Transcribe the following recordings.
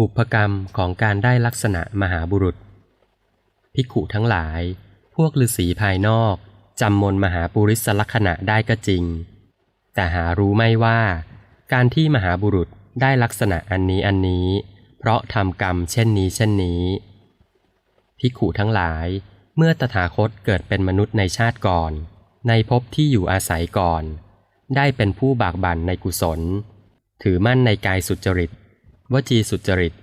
บุพกรรมของการได้ลักษณะมหาบุรุษภิกขุทั้งหลาย พวกฤาษีภายนอกจำมนมหาปุริสลักษณะได้ก็จริง แต่หารู้ไม่ว่า การที่มหาบุรุษได้ลักษณะอันนี้อันนี้ เพราะทำกรรมเช่นนี้เช่นนี้ภิกขุทั้งหลาย เมื่อตถาคตเกิดเป็นมนุษย์ในชาติก่อน ในภพที่อยู่อาศัยก่อน ได้เป็นผู้บากบั่นในกุศล ถือมั่นในกายสุจริต วจีสุจริต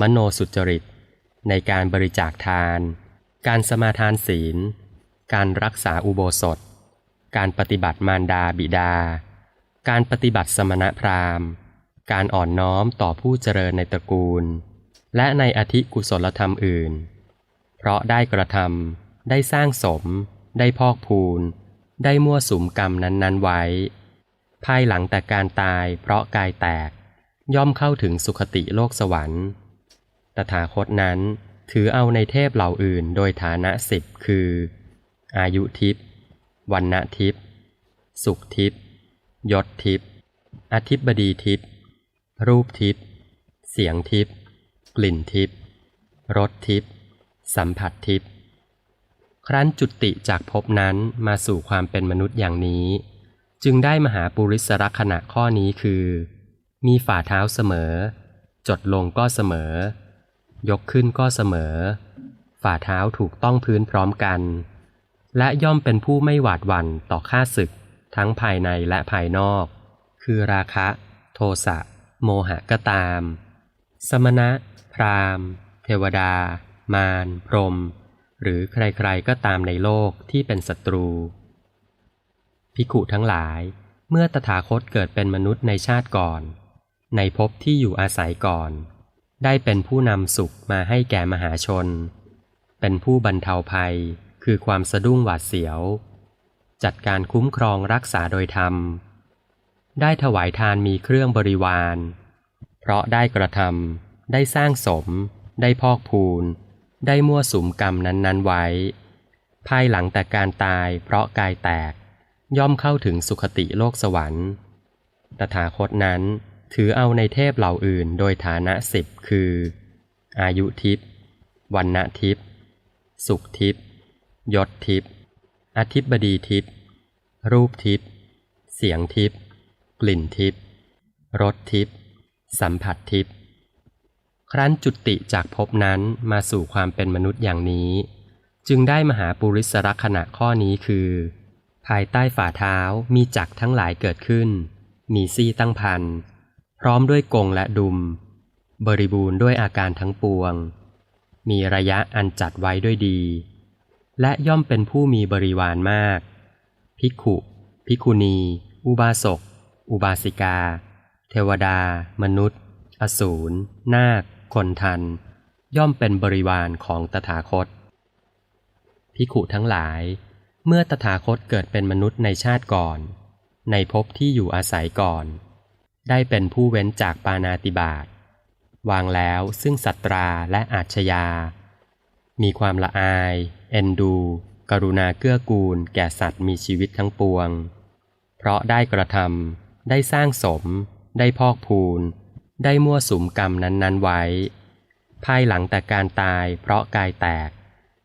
มโนสุจริต ในการบริจาคทาน การสมาทานศีล การรักษาอุโบสถ การปฏิบัติมารดาบิดา การปฏิบัติสมณพราหมณ์ การอ่อนน้อมต่อผู้เจริญในตระกูล และในอธิกุศลธรรมอื่น เพราะได้กระทำได้สร้างสม ได้พอกพูน ได้มั่วสุมกรรมนั้นๆไว้ ภายหลังแต่การตายเพราะกายแตก ย่อมเข้าถึงสุคติโลกสวรรค์ ตถาคตนั้นถือเอาในเทพเหล่าอื่นโดยฐานะสิบคือ อายุทิพย์วันณทิพย์สุขทิพย์ยศทิพย์อธิบดีทิพย์รูปทิพย์เสียงทิพย์กลิ่นทิพย์รสทิพย์สัมผัสทิพย์ครั้นจุติจากภพนั้นมาสู่ความเป็นมนุษย์อย่างนี้ จึงได้มหาปุริสรักษณะข้อนี้คือ มีฝ่าเท้าเสมอ จดลงก็เสมอ ยกขึ้นก็เสมอ ฝ่าเท้าถูกต้องพื้นพร้อมกัน และย่อมเป็นผู้ไม่หวาดหวั่นต่อข้าศึก ทั้งภายในและภายนอก คือราคะ โทสะโมหะก็ตาม สมณะ พราหมณ์ เทวดา มารพรม หรือใครๆก็ตามในโลกที่เป็นศัตรู ภิกขุทั้งหลาย เมื่อตถาคตเกิดเป็นมนุษย์ในชาติก่อน ในภพที่อยู่อาศัยก่อน ได้เป็นผู้นำสุขมาให้แก่มหาชน เป็นผู้บรรเทาภัยคือความสะดุ้งหวาดเสียว จัดการคุ้มครองรักษาโดยธรรม ได้ถวายทานมีเครื่องบริวาร เพราะได้กระทำได้สร้างสม ได้พอกพูน ได้มั่วสุมกรรมนั้น ๆ ไว้ ภายหลังแต่การตายเพราะกายแตก ย่อมเข้าถึงสุคติโลกสวรรค์ ตถาคตนั้น ถือเอาในเทพเหล่าอื่นโดยฐานะสิบคือ อายุทิพย์วันณทิพย์สุขทิพย์ยศทิพย์อธิบดีทิพย์รูปทิพย์เสียงทิพย์กลิ่นทิพย์รสทิพย์สัมผัสทิพย์ครั้นจุติจากภพนั้นมาสู่ความเป็นมนุษย์อย่างนี้ จึงได้มหาปุริสรักษณะข้อนี้คือ ภายใต้ฝ่าเท้ามีจักรทั้งหลายเกิดขึ้น มีซี่ตั้งพัน พร้อมด้วยกงและดุม บริบูรณ์ด้วยอาการทั้งปวง มีระยะอันจัดไว้ด้วยดี และย่อมเป็นผู้มีบริวารมาก ภิกขุ ภิกขุณี อุบาสก อุบาสิกา เทวดา มนุษย์ อสูร นาค คนทัน ย่อมเป็นบริวารของตถาคต ภิกขุทั้งหลาย เมื่อตถาคตเกิดเป็นมนุษย์ในชาติก่อน ในภพที่อยู่อาศัยก่อน ได้เป็นผู้เว้นจากปานาติบาตวางแล้วซึ่งสัตราและอาชญา มีความละอาย เอ็นดู กรุณาเกื้อกูล แก่สัตว์มีชีวิตทั้งปวง เพราะได้กระทำได้สร้างสม ได้พอกพูน ได้มั่วสุมกรรมนั้น ๆ ไว้ ภายหลังแต่การตายเพราะกายแตก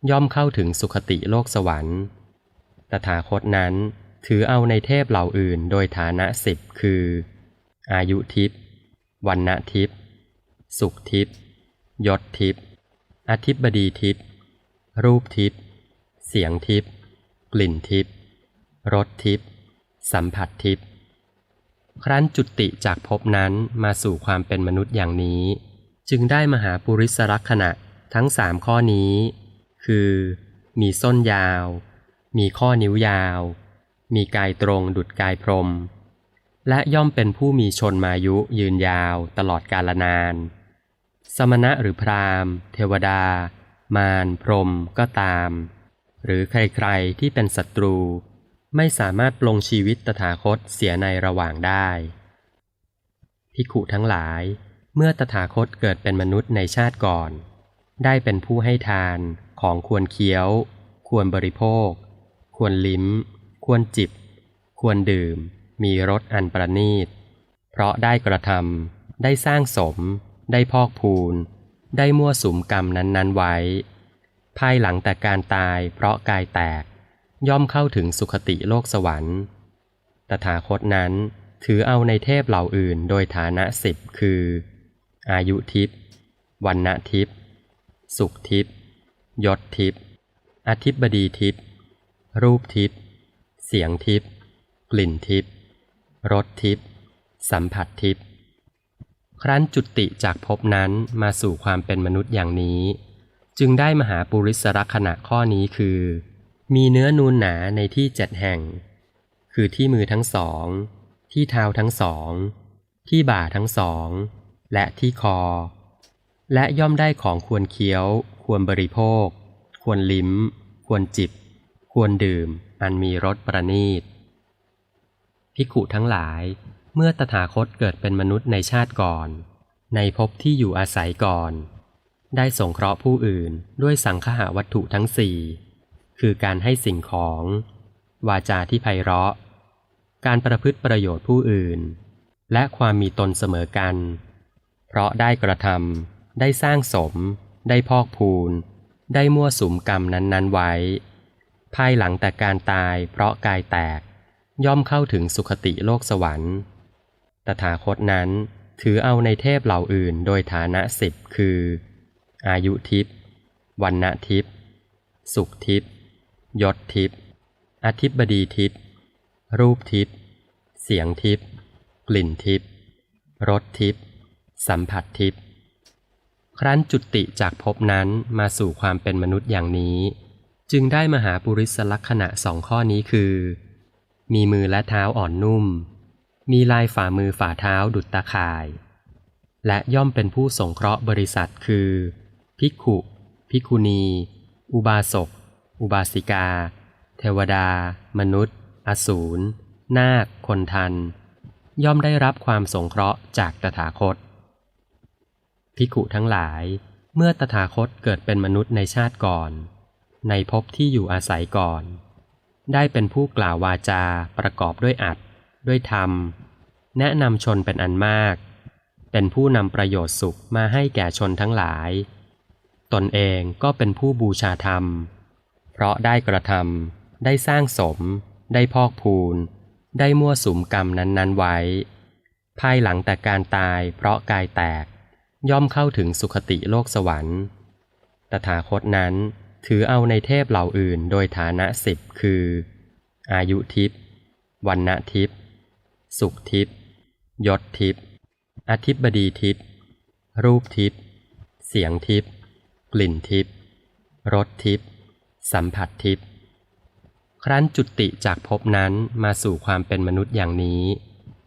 ย่อมเข้าถึงสุคติโลกสวรรค์ ตถาคตนั้นถือเอาในเทพเหล่าอื่นโดยฐานะสิบคือ อายุทิพย์วันณทิพย์สุขทิพย์ยศทิพย์อธิบดีทิพย์รูปทิพย์เสียงทิพย์กลิ่นทิพย์รสทิพย์สัมผัสทิพย์ครั้นจุติจากภพนั้นมาสู่ความเป็นมนุษย์อย่างนี้ จึงได้มหาปุริสรักษณะทั้งสามข้อนี้ คือ มีส้นยาว มีข้อนิ้วยาว มีกายตรงดุดกายพรม และย่อมเป็นผู้มีชนมายุยืนยาวตลอดกาลนาน สมณะหรือพราหมณ์ เทวดา มารพรมก็ตาม หรือใครๆที่เป็นศัตรู ไม่สามารถปลงชีวิตตถาคตเสียในระหว่างได้ภิกขุทั้งหลาย เมื่อตถาคตเกิดเป็นมนุษย์ในชาติก่อน ได้เป็นผู้ให้ทานของควรเคี้ยว ควรบริโภค ควรลิ้ม ควรจิบ ควรดื่ม มีรสอันประณีต เพราะได้กระทำได้สร้างสม ได้พอกพูน ได้มั่วสุมกรรมนั้นๆไว้ ภายหลังแต่การตายเพราะกายแตก ย่อมเข้าถึงสุคติโลกสวรรค์ ตถาคตนั้นถือเอาในเทพเหล่าอื่นโดยฐานะสิบคือ อายุทิพย์วันณทิพย์สุขทิพย์ยศทิพย์อธิบดีทิพย์รูปทิพย์เสียงทิพย์กลิ่นทิพย์ รสทิพย์สัมผัสทิพย์ครั้นจุติจากภพนั้นมาสู่ความเป็นมนุษย์อย่างนี้ จึงได้มหาปุริสรักษณะข้อนี้คือ มีเนื้อนูนหนาในที่เจ็ดแห่ง คือที่มือทั้งสอง ที่เท้าทั้งสอง ที่บ่าทั้งสอง และที่คอ และย่อมได้ของควรเคี้ยว ควรบริโภค ควรลิ้ม ควรจิบ ควรดื่ม อันมีรสประณีต ภิกขุทั้งหลาย เมื่อตถาคตเกิดเป็นมนุษย์ในชาติก่อน ในภพที่อยู่อาศัยก่อน ได้สงเคราะห์ผู้อื่นด้วยสังคหาวัตถุทั้งสี่คือการให้สิ่งของ วาจาที่ไพเราะ การประพฤติประโยชน์ผู้อื่น และความมีตนเสมอกัน เพราะได้กระทำได้สร้างสม ได้พอกพูน ได้มั่วสุมกรรมนั้น ๆ ไว้ ภายหลังแต่การตายเพราะกายแตก ย่อมเข้าถึงสุคติโลกสวรรค์ ตถาคตนั้นถือเอาในเทพเหล่าอื่นโดยฐานะสิบคือ อายุทิพย์วันณทิพย์สุขทิพย์ยศทิพย์อธิบดีทิพย์รูปทิพย์เสียงทิพย์กลิ่นทิพย์รสทิพย์สัมผัสทิพย์ครั้นจุติจากภพนั้นมาสู่ความเป็นมนุษย์อย่างนี้ จึงได้มหาปุริสลักษณะสองข้อนี้คือ มีมือและเท้าอ่อนนุ่ม มีลายฝ่ามือฝ่าเท้าดุจตาข่าย และย่อมเป็นผู้สงเคราะห์บริษัทคือ ภิกขุ ภิกขุณี อุบาสก อุบาสิกา เทวดา มนุษย์ อสูร นาค คนทัน ย่อมได้รับความสงเคราะห์จากตถาคต ภิกขุทั้งหลาย เมื่อตถาคตเกิดเป็นมนุษย์ในชาติก่อน ในภพที่อยู่อาศัยก่อน ได้เป็นผู้กล่าววาจาประกอบด้วยอัด ด้วยธรรม แนะนำชนเป็นอันมาก เป็นผู้นำประโยชน์สุขมาให้แก่ชนทั้งหลาย ตนเองก็เป็นผู้บูชาธรรม เพราะได้กระทำได้สร้างสม ได้พอกพูน ได้มั่วสุมกรรมนั้น ๆ ไว้ ภายหลังแต่การตายเพราะกายแตก ย่อมเข้าถึงสุคติโลกสวรรค์ ตถาคตนั้น ถือเอาในเทพเหล่าอื่นโดยฐานะสิบคือ อายุทิพย์วันณทิพย์สุขทิพย์ยศทิพย์อธิบดีทิพย์รูปทิพย์เสียงทิพย์กลิ่นทิพย์รสทิพย์สัมผัสทิพย์ครั้นจุติจากภพนั้นมาสู่ความเป็นมนุษย์อย่างนี้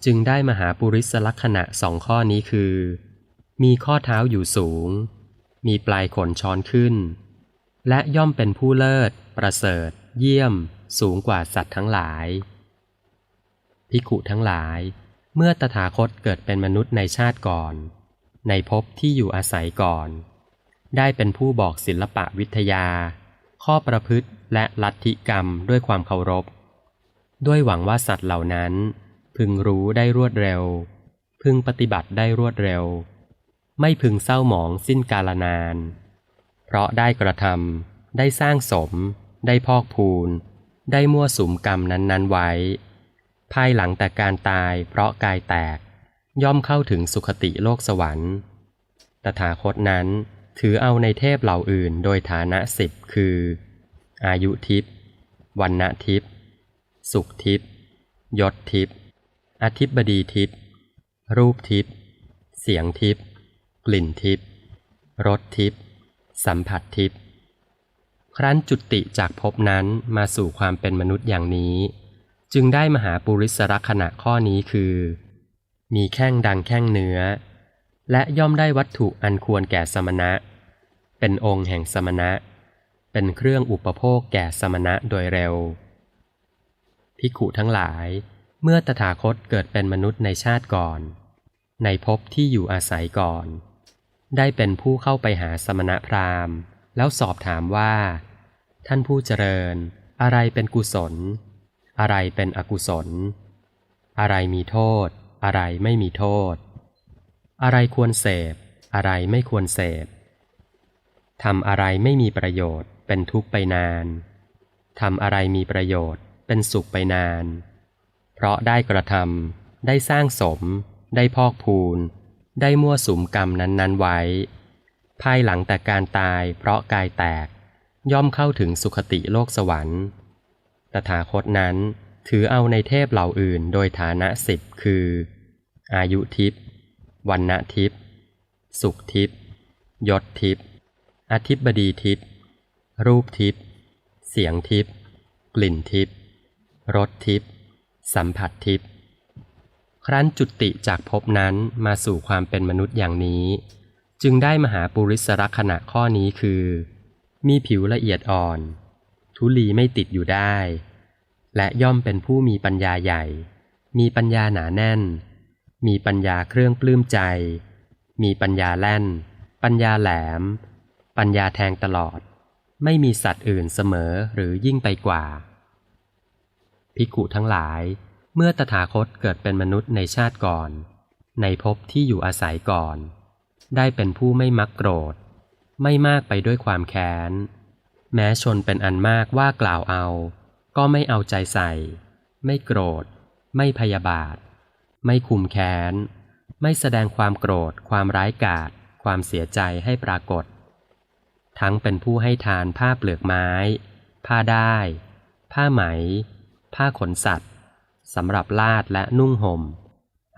จึงได้มหาปุริสลักษณะสองข้อนี้คือ มีข้อเท้าอยู่สูง มีปลายขนช้อนขึ้น และย่อมเป็นผู้เลิศ ประเสริฐ เยี่ยม สูงกว่าสัตว์ทั้งหลาย ภิกขุทั้งหลาย เมื่อตถาคตเกิดเป็นมนุษย์ในชาติก่อน ในภพที่อยู่อาศัยก่อน ได้เป็นผู้บอกศิลปะวิทยา ข้อประพฤติและลัทธิกรรมด้วยความเคารพ ด้วยหวังว่าสัตว์เหล่านั้น พึงรู้ได้รวดเร็ว พึงปฏิบัติได้รวดเร็ว ไม่พึงเศร้าหมองสิ้นกาลนาน เพราะได้กระทำได้สร้างสม ได้พอกพูน ได้มั่วสุมกรรมนั้นๆไว้ ภายหลังแต่การตายเพราะกายแตก ย่อมเข้าถึงสุคติโลกสวรรค์ ตถาคตนั้นถือเอาในเทพเหล่าอื่นโดยฐานะสิบคือ อายุทิพย์วันณทิพย์สุขทิพย์ยศทิพย์อธิบดีทิพย์รูปทิพย์เสียงทิพย์กลิ่นทิพย์รสทิพย์ สัมผัสทิพย์ครั้นจุติจากภพนั้นมาสู่ความเป็นมนุษย์อย่างนี้ จึงได้มหาปุริสรักษณะข้อนี้คือ มีแข้งดังแข้งเนื้อ และย่อมได้วัตถุอันควรแก่สมณะ เป็นองค์แห่งสมณะ เป็นเครื่องอุปโภคแก่สมณะโดยเร็วภิกขุทั้งหลาย เมื่อตถาคตเกิดเป็นมนุษย์ในชาติก่อน ในภพที่อยู่อาศัยก่อน ได้เป็นผู้เข้าไปหาสมณะพราหมณ์ แล้วสอบถามว่า ท่านผู้เจริญ อะไรเป็นกุศล อะไรเป็นอกุศล อะไรมีโทษ อะไรไม่มีโทษ อะไรควรเสพ อะไรไม่ควรเสพทำอะไรไม่มีประโยชน์ เป็นทุกข์ไปนานทำอะไรมีประโยชน์ เป็นสุขไปนาน เพราะได้กระทำได้สร้างสม ได้พอกพูน ได้มั่วสุมกรรมนั้น ๆ ไว้ ภายหลังแต่การตายเพราะกายแตก ย่อมเข้าถึงสุขติโลกสวรรค์ ตถาคตนั้นถือเอาในเทพเหล่าอื่นโดยฐานะสิบคือ อายุทิพย์วันณทิพย์สุขทิพย์ยศทิพย์อธิบดีทิพย์รูปทิพย์เสียงทิพย์กลิ่นทิพย์รสทิพย์สัมผัสทิพย์ ครั้นจุติจากภพนั้นมาสู่ความเป็นมนุษย์อย่างนี้ จึงได้มหาปุริสรักษณะข้อนี้คือ มีผิวละเอียดอ่อน ทุลีไม่ติดอยู่ได้ และย่อมเป็นผู้มีปัญญาใหญ่ มีปัญญาหนาแน่น มีปัญญาเครื่องปลื้มใจ มีปัญญาแล่น ปัญญาแหลม ปัญญาแทงตลอด ไม่มีสัตว์อื่นเสมอหรือยิ่งไปกว่า ภิกขุทั้งหลาย เมื่อตถาคตเกิดเป็นมนุษย์ในชาติก่อน ในภพที่อยู่อาศัยก่อน ได้เป็นผู้ไม่มักโกรธ ไม่มากไปด้วยความแค้น แม้ชนเป็นอันมากว่ากล่าวเอา ก็ไม่เอาใจใส่ ไม่โกรธ ไม่พยาบาท ไม่คุมแค้น ไม่แสดงความโกรธ ความร้ายกาจความเสียใจให้ปรากฏ ทั้งเป็นผู้ให้ทานผ้าเปลือกไม้ ผ้าได้ ผ้าไหม ผ้าขนสัตว์ สำหรับลาดและนุ่งห่ม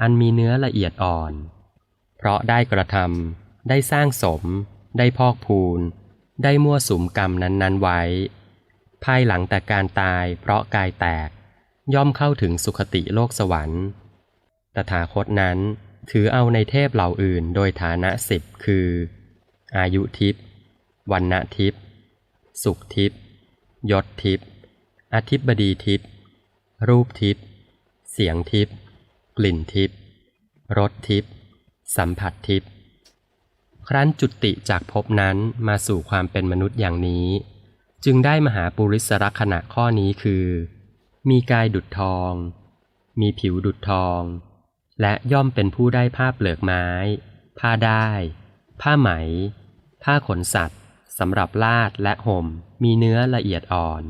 อันมีเนื้อละเอียดอ่อน เพราะได้กระทำได้สร้างสม ได้พอกพูน ได้มั่วสุมกรรมนั้นๆไว้ ภายหลังแต่การตายเพราะกายแตก ย่อมเข้าถึงสุขติโลกสวรรค์ ตถาคตนั้นถือเอาในเทพเหล่าอื่นโดยฐานะสิบคือ อายุทิพย์วันณทิพย์สุขทิพย์ยศทิพย์อธิบดีทิพย์รูปทิพย์ เสียงทิพย์กลิ่นทิพย์รสทิพย์สัมผัสทิพย์ครั้นจุติจากภพนั้นมาสู่ความเป็นมนุษย์อย่างนี้ จึงได้มหาปุริสรักษณะข้อนี้คือ มีกายดุจทอง มีผิวดุจทอง และย่อมเป็นผู้ได้ผ้าเปลือกไม้ ผ้าได้ ผ้าไหม ผ้าขนสัตว์สำหรับลาดและห่มมีเนื้อละเอียดอ่อน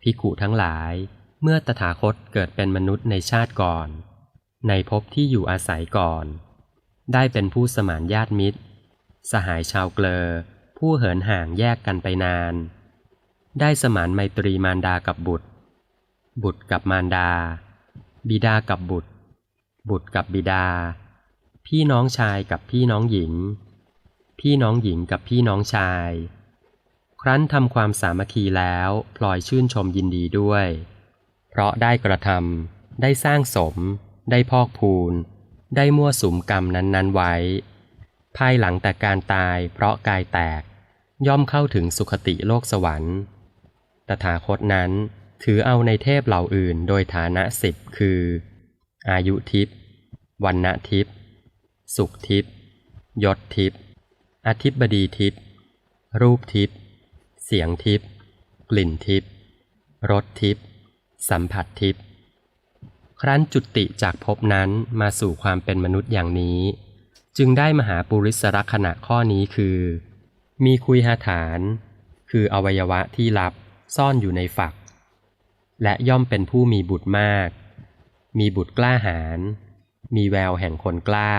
ภิกุทั้งหลาย เมื่อตถาคตเกิดเป็นมนุษย์ในชาติก่อน ในภพที่อยู่อาศัยก่อน ได้เป็นผู้สมานญาติมิตร สหายชาวเกลอ ผู้เหินห่างแยกกันไปนาน ได้สมานไมตรีมารดากับบุตร บุตรกับมารดา บิดากับบุตร บุตรกับบิดา พี่น้องชายกับพี่น้องหญิง พี่น้องหญิงกับพี่น้องชาย ครั้นทำความสามัคคีแล้วพลอยชื่นชมยินดีด้วย ราะได้กระทำได้สร้างสม ได้พอกพูน ได้มั่วสุมกรรมนั้นๆไว้ ภายหลังแต่การตายเพราะกายแตก ย่อมเข้าถึงสุขติโลกสวรรค์ ตถาคตนั้นถือเอาในเทพเหล่าอื่นโดยฐานะสิบคือ อายุทิพย์วันณทิพย์สุขทิพย์ยศทิพย์อธิบดีทิพย์รูปทิพย์เสียงทิพย์กลิ่นทิพย์รสทิพย์ สัมผัสทิพย์ครั้นจุติจากภพนั้นมาสู่ความเป็นมนุษย์อย่างนี้ จึงได้มหาปุริสรักษณะข้อนี้คือ มีคุยหาฐาน คืออวัยวะที่ลับซ่อนอยู่ในฝัก และย่อมเป็นผู้มีบุตรมาก มีบุตรกล้าหาญมีแววแห่งคนกล้า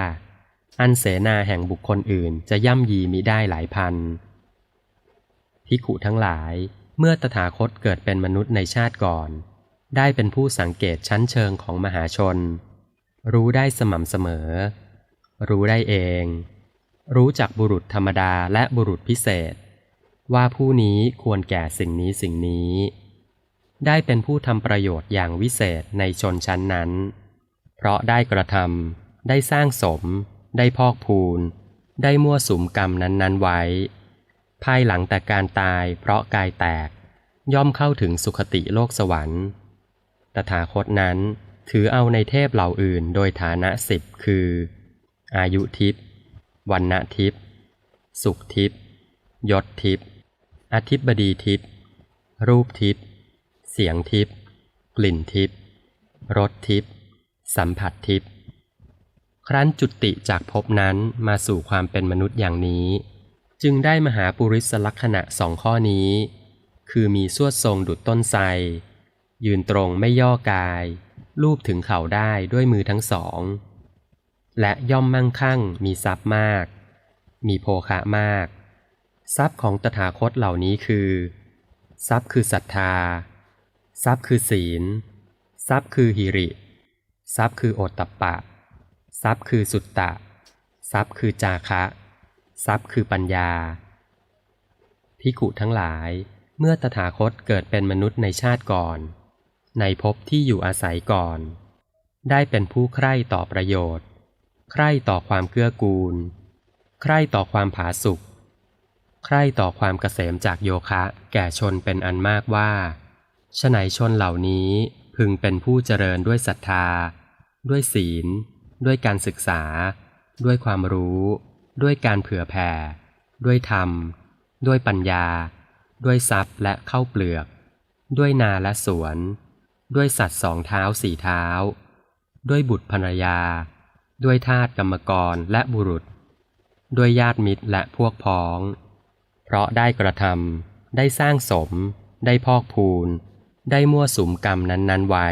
อันเสนาแห่งบุคคลอื่นจะย่ำยีมิได้หลายพันภิกขุทั้งหลายเมื่อตถาคตเกิดเป็นมนุษย์ในชาติก่อน ได้เป็นผู้สังเกตชั้นเชิงของมหาชน รู้ได้สม่ำเสมอ รู้ได้เอง รู้จักบุรุษธรรมดาและบุรุษพิเศษ ว่าผู้นี้ควรแก่สิ่งนี้สิ่งนี้ ได้เป็นผู้ทำประโยชน์อย่างวิเศษในชนชั้นนั้น เพราะได้กระทำได้สร้างสม ได้พอกพูน ได้มั่วสุมกรรมนั้นๆไว้ ภายหลังแต่การตายเพราะกายแตก ย่อมเข้าถึงสุขติโลกสวรรค์ ตถาคตนั้น ถือเอาในเทพเหล่าอื่นโดยฐานะสิบคือ อายุทิพย์วันณทิพย์สุขทิพย์ยศทิพย์อธิบดีทิพย์รูปทิพย์เสียงทิพย์กลิ่นทิพย์รสทิพย์สัมผัสทิพย์ครั้นจุติจากภพนั้นมาสู่ความเป็นมนุษย์อย่างนี้ จึงได้มหาปุริสลักษณะสองข้อนี้ คือมีสวดทรงดุจต้นไทร ยืนตรงไม่ย่อกาย รูปถึงเข่าได้ด้วยมือทั้งสอง และย่อมมั่งคั่งมีทรัพย์มาก มีโภคะมาก ทรัพย์ของตถาคตเหล่านี้คือ ทรัพย์คือศรัทธา ทรัพย์คือศีล ทรัพย์คือหิริ ทรัพย์คือโอตตัปปะ ทรัพย์คือสุตตะ ทรัพย์คือจาคะ ทรัพย์คือปัญญาพิกุทั้งหลายเมื่อตถาคตเกิดเป็นมนุษย์ในชาติก่อน ในภพที่อยู่อาศัยก่อน ได้เป็นผู้ใคร่ต่อประโยชน์ ใคร่ต่อความเกื้อกูล ใคร่ต่อความผาสุกใคร่ต่อความเกษมจากโยคะ แก่ชนเป็นอันมากว่าฉไหนชนเหล่านี้พึงเป็นผู้เจริญด้วยศรัทธา ด้วยศีล ด้วยการศึกษา ด้วยความรู้ ด้วยการเผื่อแผ่ ด้วยธรรม ด้วยปัญญา ด้วยทรัพย์และเข้าเปลือก ด้วยนาและสวน ด้วยสัตว์สองเท้าสี่เท้า ด้วยบุตรภรรยา ด้วยทาสกรรมกรและบุรุษ ด้วยญาติมิตรและพวกพ้อง เพราะได้กระทำได้สร้างสม ได้พอกพูน ได้มั่วสุมกรรมนั้น ๆ ไว้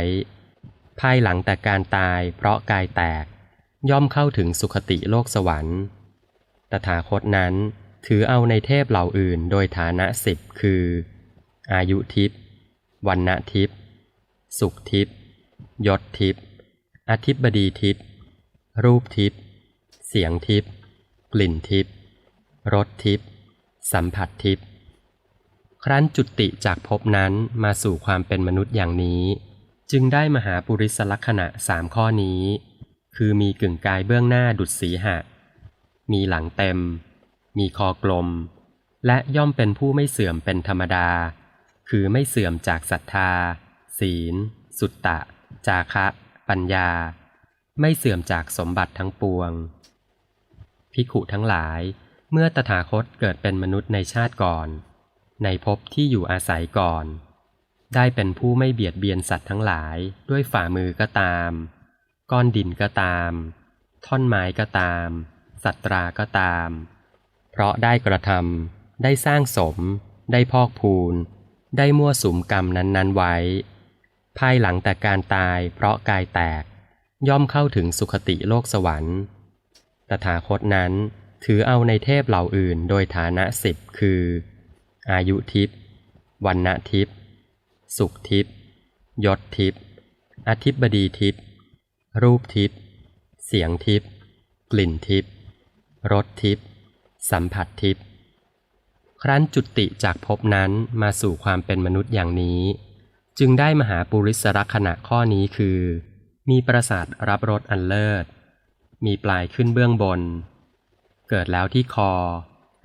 ภายหลังแต่การตายเพราะกายแตก ย่อมเข้าถึงสุคติโลกสวรรค์ ตถาคตนั้นถือเอาในเทพเหล่าอื่นโดยฐานะสิบคือ อายุทิพย์วันณทิพย์ สุขทิพย์ยศทิพย์อธิบดีทิพย์รูปทิพย์เสียงทิพย์กลิ่นทิพย์รสทิพย์สัมผัสทิพย์ครั้นจุติจากภพนั้นมาสู่ความเป็นมนุษย์อย่างนี้ จึงได้มหาปุริสลักษณะสามข้อนี้ คือมีกึ่งกายเบื้องหน้าดุจสีหะ มีหลังเต็ม มีคอกลม และย่อมเป็นผู้ไม่เสื่อมเป็นธรรมดา คือไม่เสื่อมจากศรัทธา ศีล สุตตะ จาคะ ปัญญา ไม่เสื่อมจากสมบัติทั้งปวง ภิกขุทั้งหลาย เมื่อตถาคตเกิดเป็นมนุษย์ในชาติก่อน ในภพที่อยู่อาศัยก่อน ได้เป็นผู้ไม่เบียดเบียนสัตว์ทั้งหลายด้วยฝ่ามือก็ตาม ก้อนดินก็ตาม ท่อนไม้ก็ตาม สัตราก็ตาม เพราะได้กระทำได้สร้างสม ได้พอกพูนได้มั่วสุมกรรมนั้น ๆ ไว้ ภายหลังแต่การตายเพราะกายแตก ย่อมเข้าถึงสุคติโลกสวรรค์ ตถาคตนั้นถือเอาในเทพเหล่าอื่นโดยฐานะสิบคือ อายุทิพย์วันณทิพย์สุขทิพย์ยศทิพย์อธิบดีทิพย์รูปทิพย์เสียงทิพย์กลิ่นทิพย์รสทิพย์สัมผัสทิพย์ครั้นจุติจากภพนั้นมาสู่ความเป็นมนุษย์อย่างนี้ จึงได้มหาปุริสรักษณะข้อนี้คือ มีประสาทรับรสอันเลิศ มีปลายขึ้นเบื้องบน เกิดแล้วที่คอ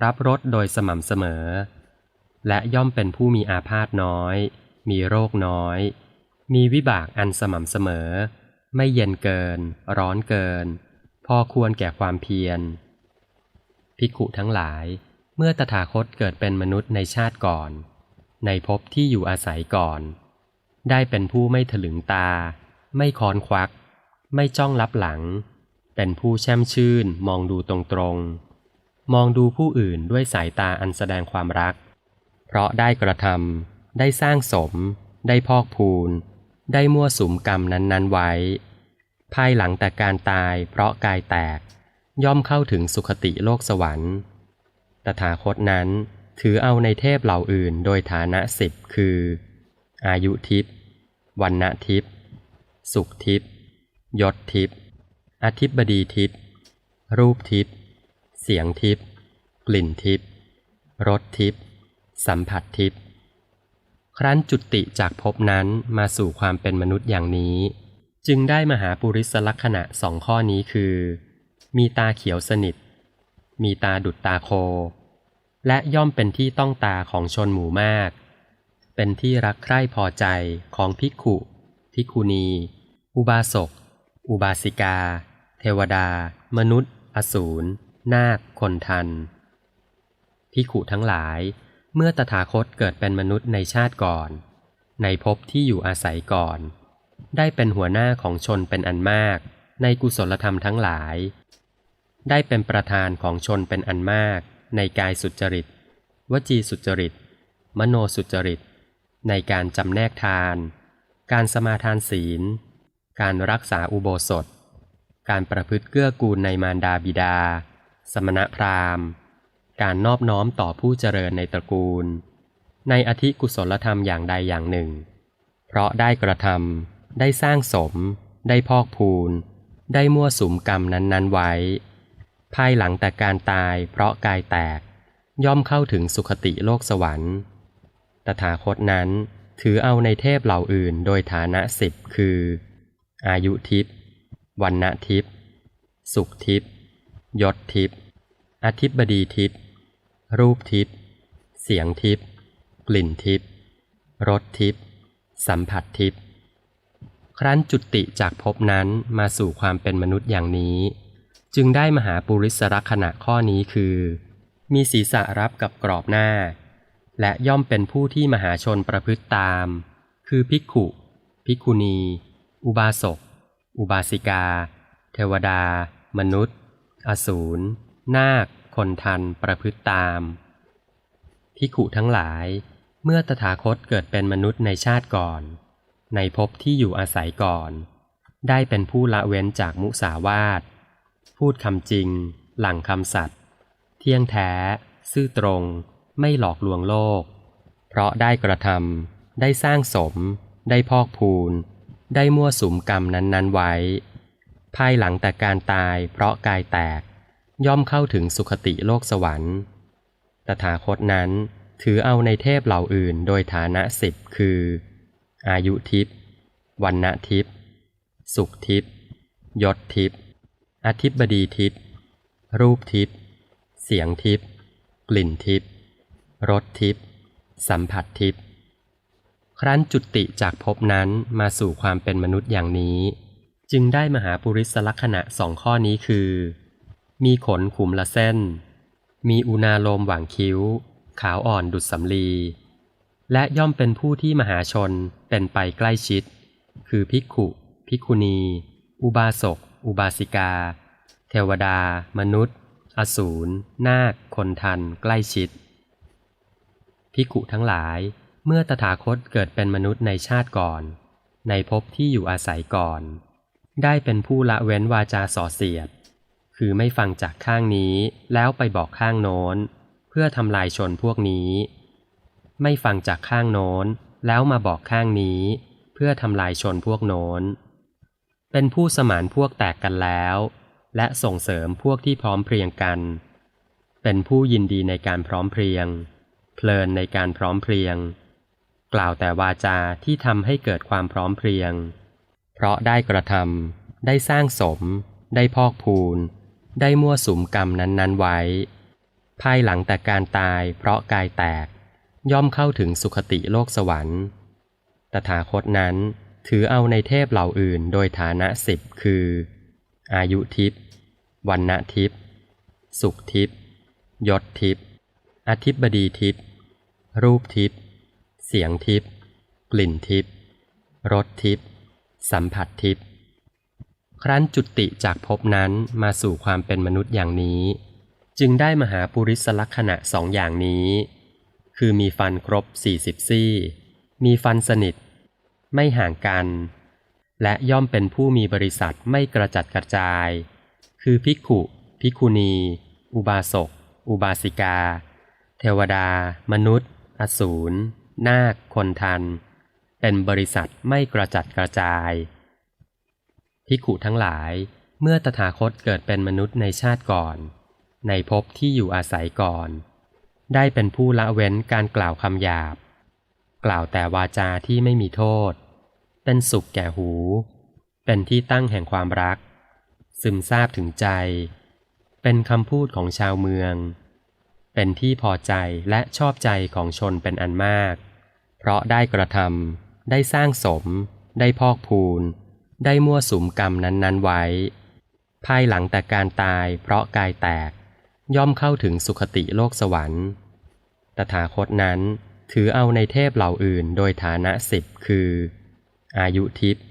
รับรสโดยสม่ำเสมอ และย่อมเป็นผู้มีอาพาธน้อย มีโรคน้อย มีวิบากอันสม่ำเสมอ ไม่เย็นเกิน ร้อนเกิน พอควรแก่ความเพียรภิกขุทั้งหลาย เมื่อตถาคตเกิดเป็นมนุษย์ในชาติก่อน ในภพที่อยู่อาศัยก่อน ได้เป็นผู้ไม่ถลึงตา ไม่คอนควัก ไม่จ้องลับหลัง เป็นผู้แช่มชื่น มองดูตรงๆ มองดูผู้อื่นด้วยสายตาอันแสดงความรัก เพราะได้กระทำได้สร้างสม ได้พอกพูน ได้มั่วสุมกรรมนั้นๆไว้ ภายหลังแต่การตายเพราะกายแตก ย่อมเข้าถึงสุคติโลกสวรรค์ ตถาคตนั้นถือเอาในเทพเหล่าอื่นโดยฐานะสิบคือ อายุทิพย์วันณทิพย์สุขทิพย์ยศทิพย์อธิบดีทิพย์รูปทิพย์เสียงทิพย์กลิ่นทิพย์รสทิพย์สัมผัสทิพย์ครั้นจุติจากภพนั้นมาสู่ความเป็นมนุษย์อย่างนี้ จึงได้มหาปุริสลักษณะสองข้อนี้คือ มีตาเขียวสนิท มีตาดุดตาโค และย่อมเป็นที่ต้องตาของชนหมู่มาก เป็นที่รักใคร่พอใจของภิกขุภิกขุณี อุบาสก อุบาสิกา เทวดา มนุษย์ อสูร นาค คนทัน ภิกขุทั้งหลาย เมื่อตถาคตเกิดเป็นมนุษย์ในชาติก่อน ในภพที่อยู่อาศัยก่อน ได้เป็นหัวหน้าของชนเป็นอันมาก ในกุศลธรรมทั้งหลาย ได้เป็นประธานของชนเป็นอันมาก ในกายสุจริต วจีสุจริต มโนสุจริต ในการจำแนกทาน การสมาทานศีล การรักษาอุโบสถ การประพฤติเกื้อกูลในมารดาบิดา สมณพราหมณ์ การนอบน้อมต่อผู้เจริญในตระกูล ในอธิกุศลธรรมอย่างใดอย่างหนึ่ง เพราะได้กระทำได้สร้างสม ได้พอกพูน ได้มั่วสุมกรรมนั้นๆไว้ ภายหลังแต่การตายเพราะกายแตกย่อมเข้าถึงสุคติโลกสวรรค์ ตถาคตนั้น ถือเอาในเทพเหล่าอื่นโดยฐานะสิบคือ อายุทิพย์วันณทิพย์สุขทิพย์ยศทิพย์อธิบดีทิพย์รูปทิพย์เสียงทิพย์กลิ่นทิพย์รสทิพย์สัมผัสทิพย์ครั้นจุติจากภพนั้นมาสู่ความเป็นมนุษย์อย่างนี้ จึงได้มหาปุริสลักษณะข้อนี้คือ มีศีรษะรับกับกรอบหน้า และย่อมเป็นผู้ที่มหาชนประพฤติตาม คือภิกขุ ภิกขุณี อุบาสก อุบาสิกา เทวดา มนุษย์ อสูร นาค คนทัน ประพฤติตาม ภิกขุทั้งหลาย เมื่อตถาคตเกิดเป็นมนุษย์ในชาติก่อน ในภพที่อยู่อาศัยก่อน ได้เป็นผู้ละเว้นจากมุสาวาท พูดคำจริง หลังคำสัตย์ เที่ยงแท้ ซื่อตรง ไม่หลอกลวงโลก เพราะได้กระทำได้สร้างสม ได้พอกพูน ได้มั่วสุมกรรมนั้นๆไว้ ภายหลังแต่การตายเพราะกายแตก ย่อมเข้าถึงสุคติโลกสวรรค์ ตถาคตนั้นถือเอาในเทพเหล่าอื่นโดยฐานะสิบคือ อายุทิพย์วันณทิพย์สุขทิพย์ยศทิพย์อธิบดีทิพย์รูปทิพย์เสียงทิพย์กลิ่นทิพย์ รสทิพย์สัมผัสทิพย์ครั้นจุติจากภพนั้นมาสู่ความเป็นมนุษย์อย่างนี้ จึงได้มหาปุริสลักษณะสองข้อนี้คือ มีขนขุมละเส้น มีอุณาโลมหว่างคิ้ว ขาวอ่อนดุดสำลี และย่อมเป็นผู้ที่มหาชนเป็นไปใกล้ชิด คือภิกขุ ภิกขุณี อุบาสก อุบาสิกา เทวดา มนุษย์ อสูร นาค คนทัน ใกล้ชิด ภิกขุทั้งหลาย เมื่อตถาคตเกิดเป็นมนุษย์ในชาติก่อน ในภพที่อยู่อาศัยก่อน ได้เป็นผู้ละเว้นวาจาส่อเสียด คือไม่ฟังจากข้างนี้แล้วไปบอกข้างโน้น เพื่อทำลายชนพวกนี้ ไม่ฟังจากข้างโน้นแล้วมาบอกข้างนี้ เพื่อทำลายชนพวกโน้น เป็นผู้สมานพวกแตกกันแล้ว และส่งเสริมพวกที่พร้อมเพรียงกัน เป็นผู้ยินดีในการพร้อมเพรียง เพลินในการพร้อมเพรียง กล่าวแต่วาจาที่ทำให้เกิดความพร้อมเพรียง เพราะได้กระทำได้สร้างสม ได้พอกพูน ได้มั่วสุมกรรมนั้นๆไว้ ภายหลังแต่การตายเพราะกายแตก ย่อมเข้าถึงสุคติโลกสวรรค์ ตถาคตนั้นถือเอาในเทพเหล่าอื่นโดยฐานะสิบคือ อายุทิพย์วันณทิพย์สุขทิพย์ยศทิพย์ อธิบดีทิพย์รูปทิพย์เสียงทิพย์กลิ่นทิพย์รสทิพย์สัมผัสทิพย์ครั้นจุติจากภพนั้นมาสู่ความเป็นมนุษย์อย่างนี้ จึงได้มหาปุริสลักษณะสองอย่างนี้ คือมีฟันครบสี่สิบซี่ มีฟันสนิท ไม่ห่างกัน และย่อมเป็นผู้มีบริษัทไม่กระจัดกระจาย คือภิกขุ ภิกขุณี อุบาสก อุบาสิกา เทวดา มนุษย์ อสูร นาค คนทัน เป็นบริษัทไม่กระจัดกระจายภิกขุทั้งหลายเมื่อตถาคตเกิดเป็นมนุษย์ในชาติก่อน ในภพที่อยู่อาศัยก่อน ได้เป็นผู้ละเว้นการกล่าวคำหยาบ กล่าวแต่วาจาที่ไม่มีโทษ เป็นสุขแก่หู เป็นที่ตั้งแห่งความรัก ซึมซาบถึงใจ เป็นคำพูดของชาวเมือง เป็นที่พอใจและชอบใจของชนเป็นอันมาก เพราะได้กระทำได้สร้างสม ได้พอกพูน ได้มั่วสุมกรรมนั้นๆไว้ ภายหลังแต่การตายเพราะกายแตก ย่อมเข้าถึงสุคติโลกสวรรค์ ตถาคตนั้นถือเอาในเทพเหล่าอื่นโดยฐานะสิบคือ อายุทิพย์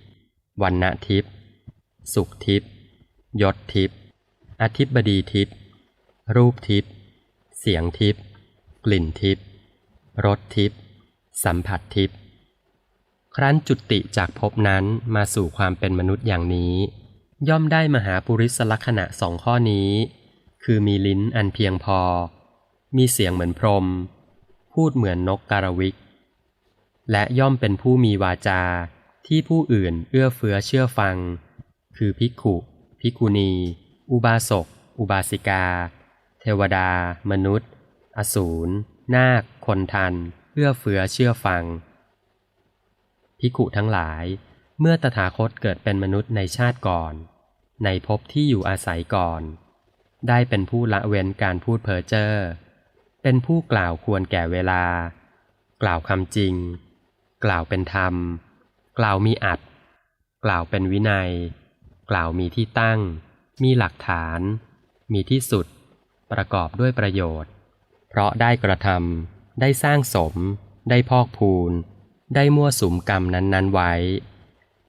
วันณทิพย์สุขทิพย์ยศทิพย์อธิบดีทิพย์รูปทิพย์ เสียงทิพย์กลิ่นทิพย์รสทิพย์สัมผัสทิพย์ครั้นจุติจากภพนั้นมาสู่ความเป็นมนุษย์อย่างนี้ ย่อมได้มหาปุริสลักษณะสองข้อนี้ คือมีลิ้นอันเพียงพอ มีเสียงเหมือนพรม พูดเหมือนนกการวิก และย่อมเป็นผู้มีวาจาที่ผู้อื่นเอื้อเฟื้อเชื่อฟัง คือภิกขุ ภิกขุณี อุบาสก อุบาสิกา เทวดา มนุษย์ อสูร นาค คนทันเอื้อเฟื้อเชื่อฟังภิกุทั้งหลาย เมื่อตถาคตเกิดเป็นมนุษย์ในชาติก่อน ในภพที่อยู่อาศัยก่อน ได้เป็นผู้ละเว้นการพูดเพ้อเจ้อ เป็นผู้กล่าวควรแก่เวลา กล่าวคำจริง กล่าวเป็นธรรม กล่าวมีอัด กล่าวเป็นวินัย กล่าวมีที่ตั้ง มีหลักฐาน มีที่สุด ประกอบด้วยประโยชน์ เพราะได้กระทำได้สร้างสม ได้พอกพูน ได้มั่วสุมกรรมนั้นๆไว้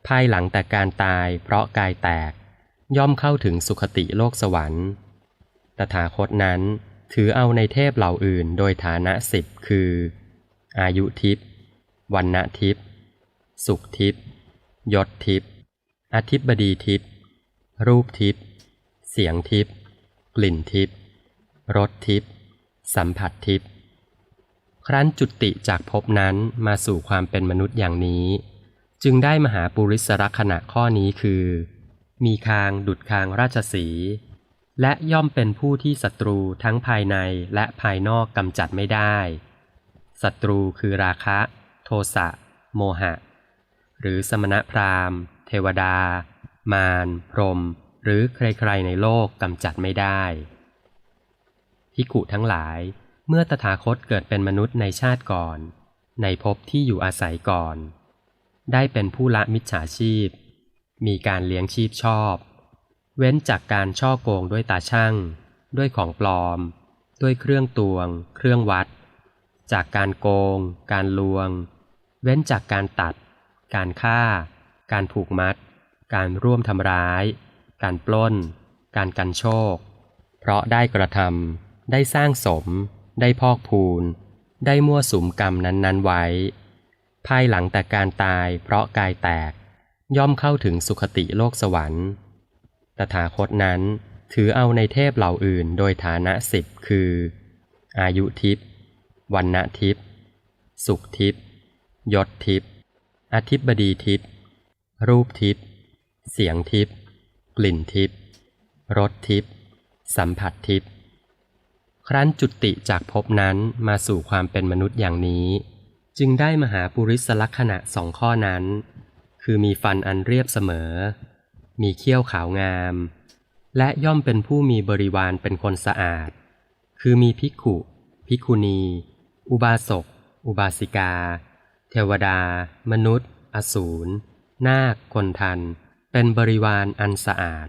ภายหลังแต่การตายเพราะกายแตก ย่อมเข้าถึงสุคติโลกสวรรค์ ตถาคตนั้นถือเอาในเทพเหล่าอื่นโดยฐานะสิบคือ อายุทิพย์วันณทิพย์สุขทิพย์ยศทิพย์อธิบดีทิพย์รูปทิพย์เสียงทิพย์กลิ่นทิพย์ รสทิพย์สัมผัสทิพย์ครั้นจุติจากภพนั้นมาสู่ความเป็นมนุษย์อย่างนี้ จึงได้มหาปุริสรักษณะข้อนี้คือ มีคางดุดคางราชสีและย่อมเป็นผู้ที่ศัตรูทั้งภายในและภายนอกกำจัดไม่ได้ศัตรูคือราคะ โทสะ โมหะ หรือสมณพราหมณ์ เทวดา มาร พรหมหรือใครๆในโลกกำจัดไม่ได้ พิกุทั้งหลาย เมื่อตถาคตเกิดเป็นมนุษย์ในชาติก่อน ในภพที่อยู่อาศัยก่อน ได้เป็นผู้ละมิจฉาชีพ มีการเลี้ยงชีพชอบ เว้นจากการช่อโกงด้วยตาช่าง ด้วยของปลอม ด้วยเครื่องตวง เครื่องวัด จากการโกง การลวง เว้นจากการตัด การฆ่า การผูกมัด การร่วมทำร้าย การปล้น การกันโชค เพราะได้กระทำ ได้สร้างสม ได้พอกพูน ได้มั่วสุมกรรมนั้นๆไว้ ภายหลังแต่การตายเพราะกายแตก ย่อมเข้าถึงสุคติโลกสวรรค์ ตถาคตนั้นถือเอาในเทพเหล่าอื่นโดยฐานะสิบคือ อายุทิพย์วันณทิพย์สุขทิพย์ยศทิพย์อธิบดีทิพย์รูปทิพย์เสียงทิพย์กลิ่นทิพย์รสทิพย์สัมผัสทิพย์ ครั้นจุติจากภพนั้นมาสู่ความเป็นมนุษย์อย่างนี้ จึงได้มหาปุริสลักษณะสองข้อนั้น คือมีฟันอันเรียบเสมอ มีเขี้ยวขาวงาม และย่อมเป็นผู้มีบริวารเป็นคนสะอาด คือมีภิกขุ ภิกขุณี อุบาสก อุบาสิกา เทวดา มนุษย์ อสูร นาค คนทัน เป็นบริวารอันสะอาด